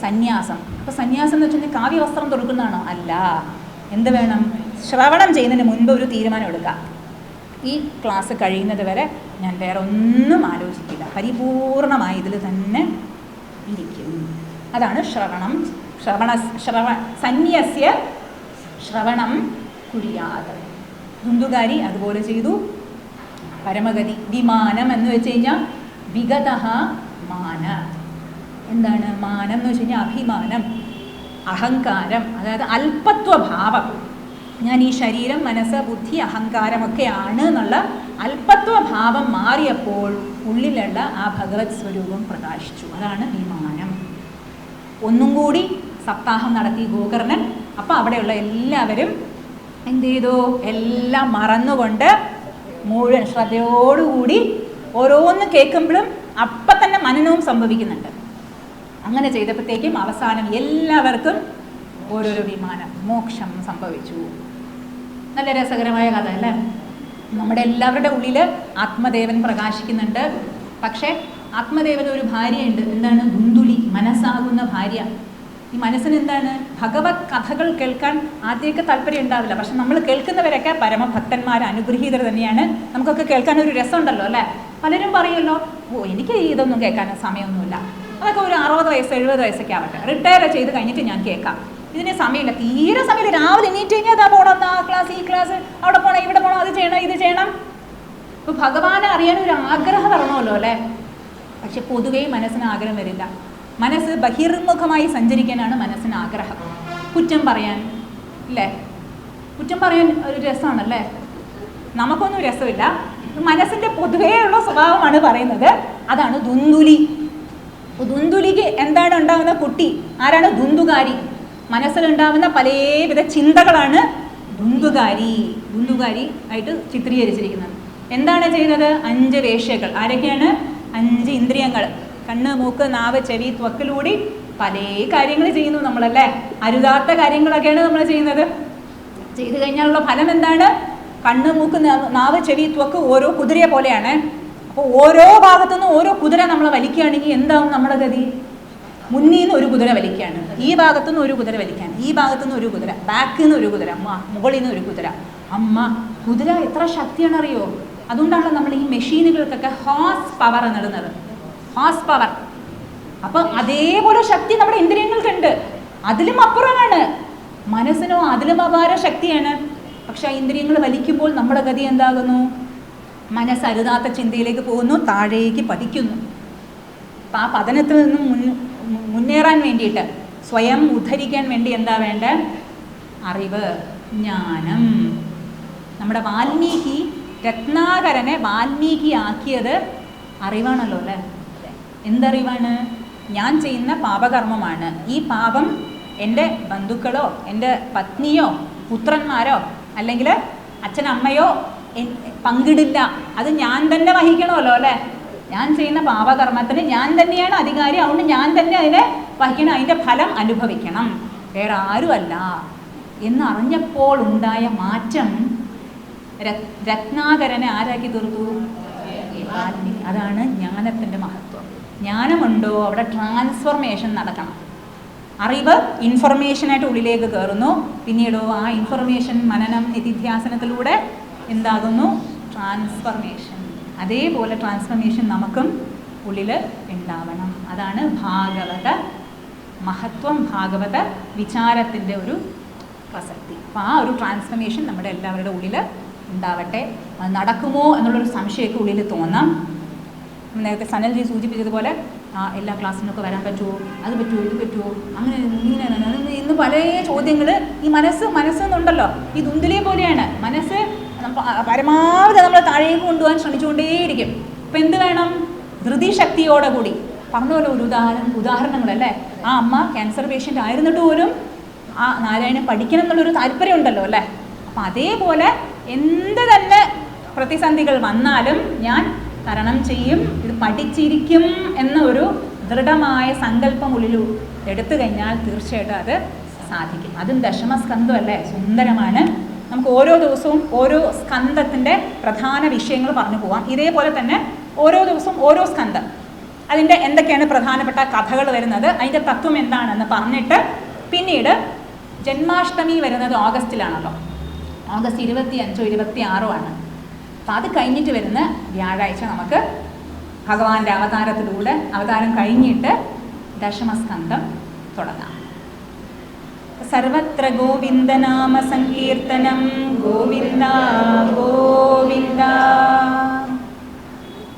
സന്യാസം. അപ്പോൾ സന്യാസം എന്ന് വെച്ചാൽ കാവ്യവസ്ത്രം തൊടുക്കുന്നതാണോ? അല്ല. എന്ത് വേണം? ശ്രവണം ചെയ്യുന്നതിന് മുൻപ് ഒരു തീരുമാനം എടുക്കുക. ഈ ക്ലാസ് കഴിയുന്നത് വരെ ഞാൻ വേറെ ഒന്നും ആലോചിക്കില്ല. പരിപൂർണമായി ഇതിൽ തന്നെ ഇരിക്കും. അതാണ് ശ്രവണം. ശ്രവണ ശ്രവ സന്യസ്യ ശ്രവണം കുരിയാത്. ദുന്ദുകാരി അതുപോലെ ചെയ്തു. പരമഗതി വിമാനം എന്ന് വെച്ച് കഴിഞ്ഞാൽ വിഗത മാന. എന്താണ് മാനം എന്ന് വെച്ച് കഴിഞ്ഞാൽ അഭിമാനം അഹങ്കാരം അതായത് അല്പത്വഭാവം. ഞാൻ ഈ ശരീരം മനസ്സ് ബുദ്ധി അഹങ്കാരമൊക്കെയാണ് എന്നുള്ള അല്പത്വഭാവം മാറിയപ്പോൾ ഉള്ളിലുള്ള ആ ഭഗവത് സ്വരൂപം പ്രകാശിച്ചു. അതാണ് വിമാനം. ഒന്നും കൂടി സപ്താഹം നടത്തി ഗോകർണൻ. അപ്പൊ അവിടെയുള്ള എല്ലാവരും എന്ത് ചെയ്തു? എല്ലാം മറന്നുകൊണ്ട് മുഴുവൻ ശ്രദ്ധയോടുകൂടി ഓരോന്ന് കേൾക്കുമ്പോഴും അപ്പം തന്നെ മനനവും സംഭവിക്കുന്നുണ്ട്. അങ്ങനെ ചെയ്തപ്പോഴത്തേക്കും അവസാനം എല്ലാവർക്കും ഓരോരോ വിമാനം മോക്ഷം സംഭവിച്ചു. നല്ല രസകരമായ കഥ അല്ലേ? നമ്മുടെ എല്ലാവരുടെ ഉള്ളിൽ ആത്മദേവൻ പ്രകാശിക്കുന്നുണ്ട്. പക്ഷേ ആത്മദേവന് ഒരു ഭാര്യയുണ്ട്. എന്താണ്? ദുന്തുലി മനസ്സാകുന്ന ഭാര്യ. ഈ മനസ്സിന് എന്താണ് ഭഗവത് കഥകൾ കേൾക്കാൻ ആദ്യമൊക്കെ താല്പര്യം ഉണ്ടാവില്ല. പക്ഷെ നമ്മൾ കേൾക്കുന്നവരൊക്കെ പരമഭക്തന്മാർ അനുഗ്രഹീതർ തന്നെയാണ്. നമുക്കൊക്കെ കേൾക്കാൻ ഒരു രസമുണ്ടല്ലോ അല്ലേ? പലരും പറയുമല്ലോ ഓ എനിക്ക് ഇതൊന്നും കേൾക്കാൻ സമയമൊന്നുമില്ല. അതൊക്കെ ഒരു അറുപത് വയസ്സ് എഴുപത് വയസ്സൊക്കെ ആവട്ടെ. റിട്ടയർ ചെയ്ത് കഴിഞ്ഞിട്ട് ഞാൻ കേൾക്കാം. ഇതിന് സമയമില്ല. തീരെ സമയമില്ല. രാവിലെ എണീറ്റ് കഴിഞ്ഞാൽ അതാ പോകണം ആ ക്ലാസ് ഈ ക്ലാസ് അവിടെ പോകണം ഇവിടെ പോകണം അത് ചെയ്യണം ഇത് ചെയ്യണം. ഇപ്പൊ ഭഗവാനെ അറിയാൻ ഒരു ആഗ്രഹം വരണമല്ലോ അല്ലേ? പക്ഷെ പൊതുവേ മനസ്സിന് ആഗ്രഹം വരില്ല. മനസ്സ് ബഹിർമുഖമായി സഞ്ചരിക്കാനാണ് മനസ്സിന് ആഗ്രഹം. കുറ്റം പറയാൻ അല്ലേ കുറ്റം പറയാൻ ഒരു രസമാണല്ലേ? നമുക്കൊന്നും രസമില്ല. മനസ്സിന്റെ പൊതുവേ ഉള്ള സ്വഭാവമാണ് പറയുന്നത്. അതാണ് ദുന്ദുലി. ദുന്തുലിക്ക് എന്താണ് ഉണ്ടാകുന്ന കുട്ടി? ആരാണ് ദുന്ദുകാരി? മനസ്സിലുണ്ടാവുന്ന പലവിധ ചിന്തകളാണ് ദുന്ദുകാരി. ദുന്ദുകാരി ആയിട്ട് ചിത്രീകരിച്ചിരിക്കുന്നത്. എന്താണ് ചെയ്യുന്നത്? അഞ്ച് വേഷ്യകൾ ആരൊക്കെയാണ്? അഞ്ച് ഇന്ദ്രിയങ്ങൾ. കണ്ണ് മൂക്ക് നാവ് ചെവി ത്വക്കിലൂടി പല കാര്യങ്ങൾ ചെയ്യുന്നു നമ്മളല്ലേ? അരുതാത്ത കാര്യങ്ങളൊക്കെയാണ് നമ്മൾ ചെയ്യുന്നത്. ചെയ്തു കഴിഞ്ഞാലുള്ള ഫലം എന്താണ്? കണ്ണ് മൂക്ക് നാവ് ചെവി ത്വക്ക് ഓരോ കുതിരയെ പോലെയാണ്. അപ്പോൾ ഓരോ ഭാഗത്തുനിന്നും ഓരോ കുതിര നമ്മൾ വലിക്കുകയാണെങ്കിൽ എന്താവും നമ്മുടെ ഗതി? മുന്നിൽ നിന്ന് ഒരു കുതിര വലിക്കുകയാണ്. ഈ ഭാഗത്തുനിന്ന് ഒരു കുതിര വലിക്കാൻ ഈ ഭാഗത്തുനിന്ന് ഒരു കുതിര. ബാക്കിൽ നിന്ന് ഒരു കുതിര. അമ്മ മുകളിൽ നിന്ന് ഒരു കുതിര. അമ്മ കുതിര എത്ര ശക്തിയാണ് അറിയോ അതുകൊണ്ടാണല്ലോ നമ്മൾ ഈ മെഷീനുകൾക്കൊക്കെ ഹോസ് പവർ എന്നിടുന്നത് ഹോസ് പവർ അപ്പൊ അതേപോലെ ശക്തി നമ്മുടെ ഇന്ദ്രിയങ്ങൾക്കുണ്ട്. അതിലും അപ്പുറമാണ്. മനസ്സിനോ അതിലും അപാര ശക്തിയാണ്. പക്ഷെ ആ ഇന്ദ്രിയങ്ങൾ വലിക്കുമ്പോൾ നമ്മുടെ ഗതി എന്താകുന്നു? മനസ്സ് അരുതാത്ത ചിന്തയിലേക്ക് പോകുന്നു താഴേക്ക് പതിക്കുന്നു. അപ്പം ആ പതനത്തിൽ നിന്നും മുന്നേറാൻ വേണ്ടിയിട്ട് സ്വയം ഉദ്ധരിക്കാൻ വേണ്ടി എന്താ വേണ്ട? അറിവ് ജ്ഞാനം. നമ്മുടെ വാൽമീകി രത്നാകരനെ വാൽമീകി ആക്കിയത് അറിവാണല്ലോ അല്ലേ? എന്തറിവാണ്? ഞാൻ ചെയ്യുന്ന പാപകർമ്മമാണ്. ഈ പാപം എന്റെ ബന്ധുക്കളോ എന്റെ പത്നിയോ പുത്രന്മാരോ അല്ലെങ്കിൽ അച്ഛനമ്മയോ പങ്കിടില്ല. അത് ഞാൻ തന്നെ വഹിക്കണമല്ലോ അല്ലേ? ഞാൻ ചെയ്യുന്ന പാപകർമ്മത്തിന് ഞാൻ തന്നെയാണ് അധികാരി. അതുകൊണ്ട് ഞാൻ തന്നെ അതിനെ വഹിക്കണം. അതിന്റെ ഫലം അനുഭവിക്കണം. വേറെ ആരുമല്ല. എന്നറിഞ്ഞപ്പോൾ ഉണ്ടായ മാറ്റം രത്- രത്നാകരനെ ആരാക്കി തീർത്തു? അതാണ് ജ്ഞാനത്തിന്റെ മഹത്വം. ജ്ഞാനമുണ്ടോ? അവിടെ ട്രാൻസ്ഫർമേഷൻ നടക്കണം. അറിവ് ഇൻഫർമേഷനായിട്ട് ഉള്ളിലേക്ക് കയറുന്നു പിന്നീടോ ആ ഇൻഫർമേഷൻ മനനം നിതിധ്യാസനത്തിലൂടെ എന്താകുന്നു? ട്രാൻസ്ഫർമേഷൻ അതേപോലെ ട്രാൻസ്ഫർമേഷൻ നമുക്കും ഉള്ളിൽ ഉണ്ടാവണം. അതാണ് ഭാഗവത മഹത്വം ഭാഗവത വിചാരത്തിന്റെ ഒരു പ്രസക്തി. അപ്പോൾ ആ ഒരു ട്രാൻസ്ഫർമേഷൻ നമ്മുടെ എല്ലാവരുടെ ഉള്ളിൽ ഉണ്ടാവട്ടെ. നടക്കുമോ എന്നുള്ളൊരു സംശയമൊക്കെ ഉള്ളിൽ തോന്നാം. നേരത്തെ സനൽജി സൂചിപ്പിച്ചതുപോലെ ആ എല്ലാ ക്ലാസ്സിനൊക്കെ വരാൻ പറ്റുമോ? അത് പറ്റുമോ? ഇത് പറ്റുമോ? അങ്ങനെ ഇങ്ങനെ ഇന്ന് പല ചോദ്യങ്ങൾ ഈ മനസ്സ് മനസ്സെന്നുണ്ടല്ലോ ഈ ദുന്തിലെ പോലെയാണ്. മനസ്സ് പരമാവധി നമ്മൾ താഴേക്ക് കൊണ്ടുപോകാൻ ശ്രമിച്ചുകൊണ്ടേയിരിക്കും. അപ്പം എന്ത് വേണം? ധൃതി ശക്തിയോടെ കൂടി. പറഞ്ഞ പോലെ ഒരു ഉദാഹരണം ഉദാഹരണങ്ങളല്ലേ? ആ അമ്മ ക്യാൻസർ പേഷ്യന്റ് ആയിരുന്നിട്ട് പോലും ആ നാരായണൻ പഠിക്കണം എന്നുള്ളൊരു താല്പര്യം ഉണ്ടല്ലോ അല്ലേ? അപ്പം അതേപോലെ എന്ത് തന്നെ പ്രതിസന്ധികൾ വന്നാലും ഞാൻ തരണം ചെയ്യും. ഇത് പഠിച്ചിരിക്കും എന്ന ഒരു ദൃഢമായ സങ്കല്പം ഉള്ളിൽ എടുത്തു കഴിഞ്ഞാൽ തീർച്ചയായിട്ടും അത് സാധിക്കും. അതും ദശമസ്കന്ധം അല്ലേ സുന്ദരമാണ്. നമുക്ക് ഓരോ ദിവസവും ഓരോ സ്കന്ധത്തിന്റെ പ്രധാന വിഷയങ്ങൾ പറഞ്ഞു പോവാം. ഇതേപോലെ തന്നെ ഓരോ ദിവസവും ഓരോ സ്കന്ധം. അതിന്റെ എന്തൊക്കെയാണ് പ്രധാനപ്പെട്ട കഥകൾ വരുന്നത്? അതിന്റെ തത്വം എന്താണെന്ന് പറഞ്ഞിട്ട് പിന്നീട് ജന്മാഷ്ടമി വരുന്നത് ഓഗസ്റ്റിലാണല്ലോ ഓഗസ്റ്റ് ഇരുപത്തി അഞ്ചോ ഇരുപത്തി ആറോ ആണ്. അപ്പം അത് കഴിഞ്ഞിട്ട് വരുന്ന വ്യാഴാഴ്ച നമുക്ക് ഭഗവാന്റെ അവതാരത്തിലൂടെ അവതാരം കഴിഞ്ഞിട്ട് ദശമസ്കന്ധം തുടങ്ങാം. സർവത്ര ഗോവിന്ദനാമ സങ്കീർത്തനം. ഗോവിന്ദ ഗോവിന്ദ.